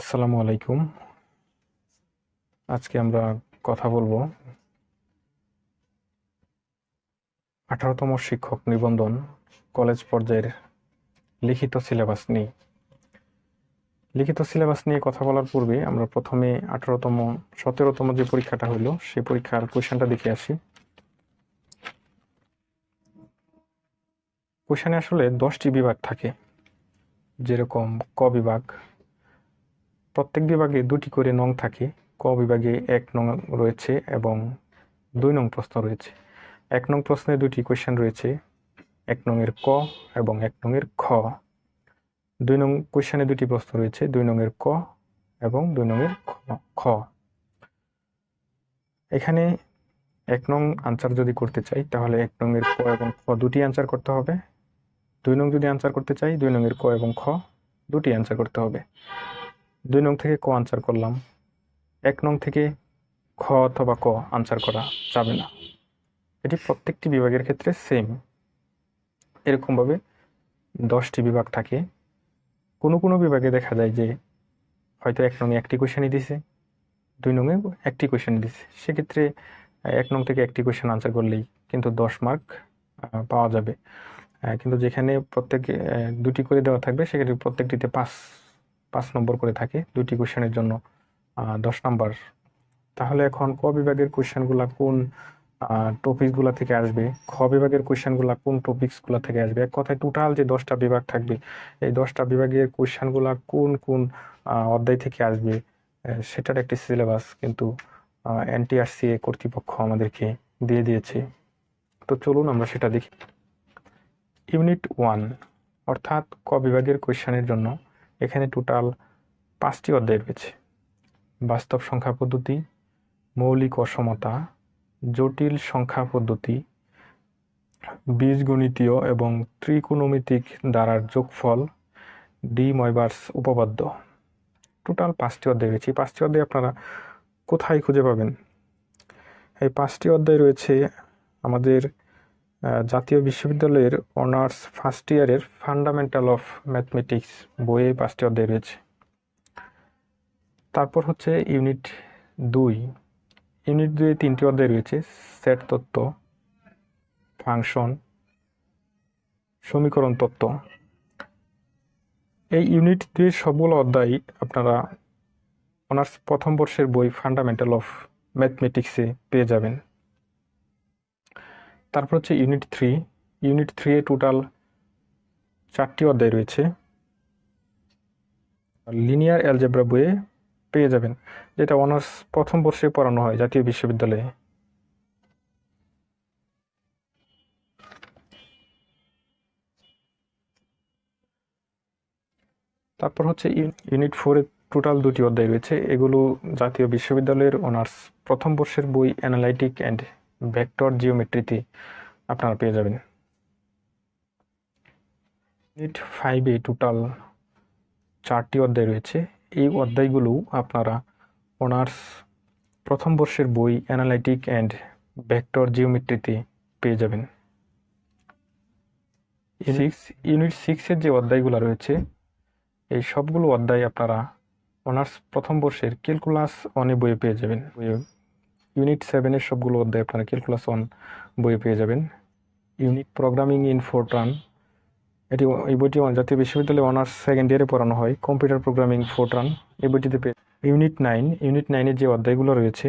আসসালামু আলাইকুম। আজকে আমরা কথা বলব আঠারোতম শিক্ষক নিবন্ধন কলেজ পর্যায়ের লিখিত সিলেবাস নিয়ে। লিখিত সিলেবাস নিয়ে কথা বলার পূর্বে আমরা প্রথমে আঠারোতম, সতেরোতম যে পরীক্ষাটা হলো সেই পরীক্ষার কোয়েশনটা দেখে আসি। কোয়েশনে আসলে দশটি বিভাগ থাকে, যেরকম ক বিভাগ প্রত্যেক বিভাগে দুটি করে নং থাকে। ক বিভাগে এক নং রয়েছে এবং দুই নং প্রশ্ন রয়েছে। এক নং প্রশ্নে দুটি কোয়েশ্চেন রয়েছে। এক নংয়ের ক এবং এক নংয়ের খ। দুই নং কোয়েশ্চেনে দুটি প্রশ্ন রয়েছে। দুই নংয়ের ক এবং দুই নংয়ের খ- এখানে এক নং আনসার যদি করতে চাই, তাহলে এক নংয়ের ক এবং খ দুটি আনসার করতে হবে। দুই নং যদি আনসার করতে চাই, দুই নংয়ের ক এবং খ দুটি আনসার করতে হবে। দুই নং থেকে ক আনসার করলাম। এক নং থেকে খ অথবা ক আনসার করা যাবে না। এটি প্রত্যেকটি বিভাগের ক্ষেত্রে সেম এরকমভাবে দশটি বিভাগ থাকে। কোনো কোনো বিভাগে দেখা যায় যে হয়তো এক নংয়ে একটি কোয়েশনই দিছে, দুই নংয়ে একটি কোয়েশনই দিছে। সেক্ষেত্রে এক নং থেকে একটি কোয়েশন আনসার করলেই কিন্তু দশ মার্ক পাওয়া যাবে। কিন্তু যেখানে প্রত্যেক দুটি করে দেওয়া থাকবে, সেক্ষেত্রে প্রত্যেকটিতে পাঁচ পাঁচ নম্বর করে থাকে দুটি কোশ্চেনের জন্য দশ নম্বর। তাহলে এখন ক বিভাগের কোশ্চেনগুলা কোন টপিকসগুলা থেকে আসবে? খ বিভাগের কোশ্চেনগুলা কোন টপিকসগুলা থেকে আসবে? এক কথায় টোটাল যে দশটা বিভাগ থাকবে, এই দশটা বিভাগের কোশ্চেনগুলা কোন কোন অধ্যায় থেকে আসবে সেটার একটি সিলেবাস কিন্তু এনটিআরসিএ কর্তৃপক্ষ আমাদেরকে দিয়ে দিয়েছে। তো চলুন আমরা সেটা দেখি। ইউনিট ওয়ান অর্থাৎ ক বিভাগের কোশ্চেনের জন্য এখানে টোটাল পাঁচটি অধ্যায় রয়েছে। বাস্তব সংখ্যা পদ্ধতি, মৌলিক অসমতা, জটিল সংখ্যা পদ্ধতি, বীজগণিতীয় এবং ত্রিকোণমিতিক দ্বারার যোগফল, ডি ময়বার্স উপপাদ্য। টোটাল পাঁচটি অধ্যায় রয়েছে। এই পাঁচটি অধ্যায় আপনারা কোথায় খুঁজে পাবেন? এই পাঁচটি অধ্যায় রয়েছে আমাদের জাতীয় বিশ্ববিদ্যালয়ের অনার্স ফার্স্ট ইয়ারের ফান্ডামেন্টাল অফ ম্যাথমেটিক্স বইয়ে পাঁচটি অধ্যায় রয়েছে। তারপর হচ্ছে ইউনিট দুই। ইউনিট দুয়ে তিনটি অধ্যায় রয়েছে সেট তত্ত্ব ফাংশন সমীকরণ তত্ত্ব। এই ইউনিট দুয়ের সবগুলো অধ্যায় আপনারা অনার্স প্রথম বর্ষের বই ফান্ডামেন্টাল অফ ম্যাথমেটিক্সে পেয়ে যাবেন। তারপর হচ্ছে ইউনিট থ্রি ইউনিট থ্রি এ টোটাল চারটি অধ্যায় রয়েছে। লিনিয়ার অ্যালজেব্রা বইয়ে পেয়ে যাবেন, যেটা অনার্স প্রথম বর্ষে পড়ানো হয় জাতীয় বিশ্ববিদ্যালয়ে। তারপর হচ্ছে ইউ- ইউনিট ফোরে টোটাল দুটি অধ্যায় রয়েছে। এগুলো জাতীয় বিশ্ববিদ্যালয়ের অনার্স প্রথম বর্ষের বই অ্যানালাইটিক অ্যান্ড ভেক্টর জিওমেট্রিতে আপনারা পেয়ে যাবেন। ইউনিট ফাইভে টোটাল চারটি অধ্যায় রয়েছে। এই অধ্যায়গুলো আপনারা অনার্স প্রথম বর্ষের বই অ্যানালাইটিক অ্যান্ড ভেক্টর জিওমেট্রিতে পেয়ে যাবেন। সিক্স ইউনিট সিক্সের যে অধ্যায়গুলো রয়েছে এই সবগুলো অধ্যায় আপনারা অনার্স প্রথম বর্ষের ক্যালকুলাস অনে বইয়ে পেয়ে যাবেন। বইয়ে- ইউনিট সেভেনের সবগুলো অধ্যায় আপনারা ক্যালকুলাস অন বইয়ে পেয়ে যাবেন। ইউনিট প্রোগ্রামিং ইন ফোরট্রান এটি এই বইটি জাতীয় বিশ্ববিদ্যালয়ে অনার্স সেকেন্ড ইয়ারে পড়ানো হয়। কম্পিউটার প্রোগ্রামিং ফোরট্রান এই বইটিতে পেয়ে ইউনিট নাইন ইউনিট নাইনের যে অধ্যায়গুলো রয়েছে,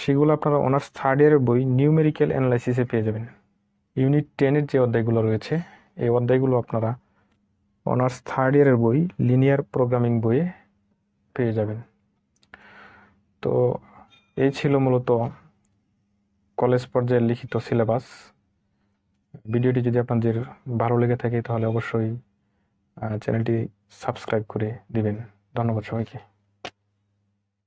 সেগুলো আপনারা অনার্স থার্ড ইয়ারের বই নিউমেরিক্যাল অ্যানালাইসিসে পেয়ে যাবেন। ইউনিট টেনের যে অধ্যায়গুলো রয়েছে, এই অধ্যায়গুলো আপনারা অনার্স থার্ড ইয়ারের বই লিনিয়ার প্রোগ্রামিং বইয়ে পেয়ে যাবেন। তো এই ছিল মূলত কলেজ পর্যায়ের লিখিত সিলেবাস। ভিডিওটি যদি আপনাদের ভালো লেগে থাকে, তাহলে অবশ্যই চ্যানেলটি সাবস্ক্রাইব করে দিবেন। ধন্যবাদ সবাইকে।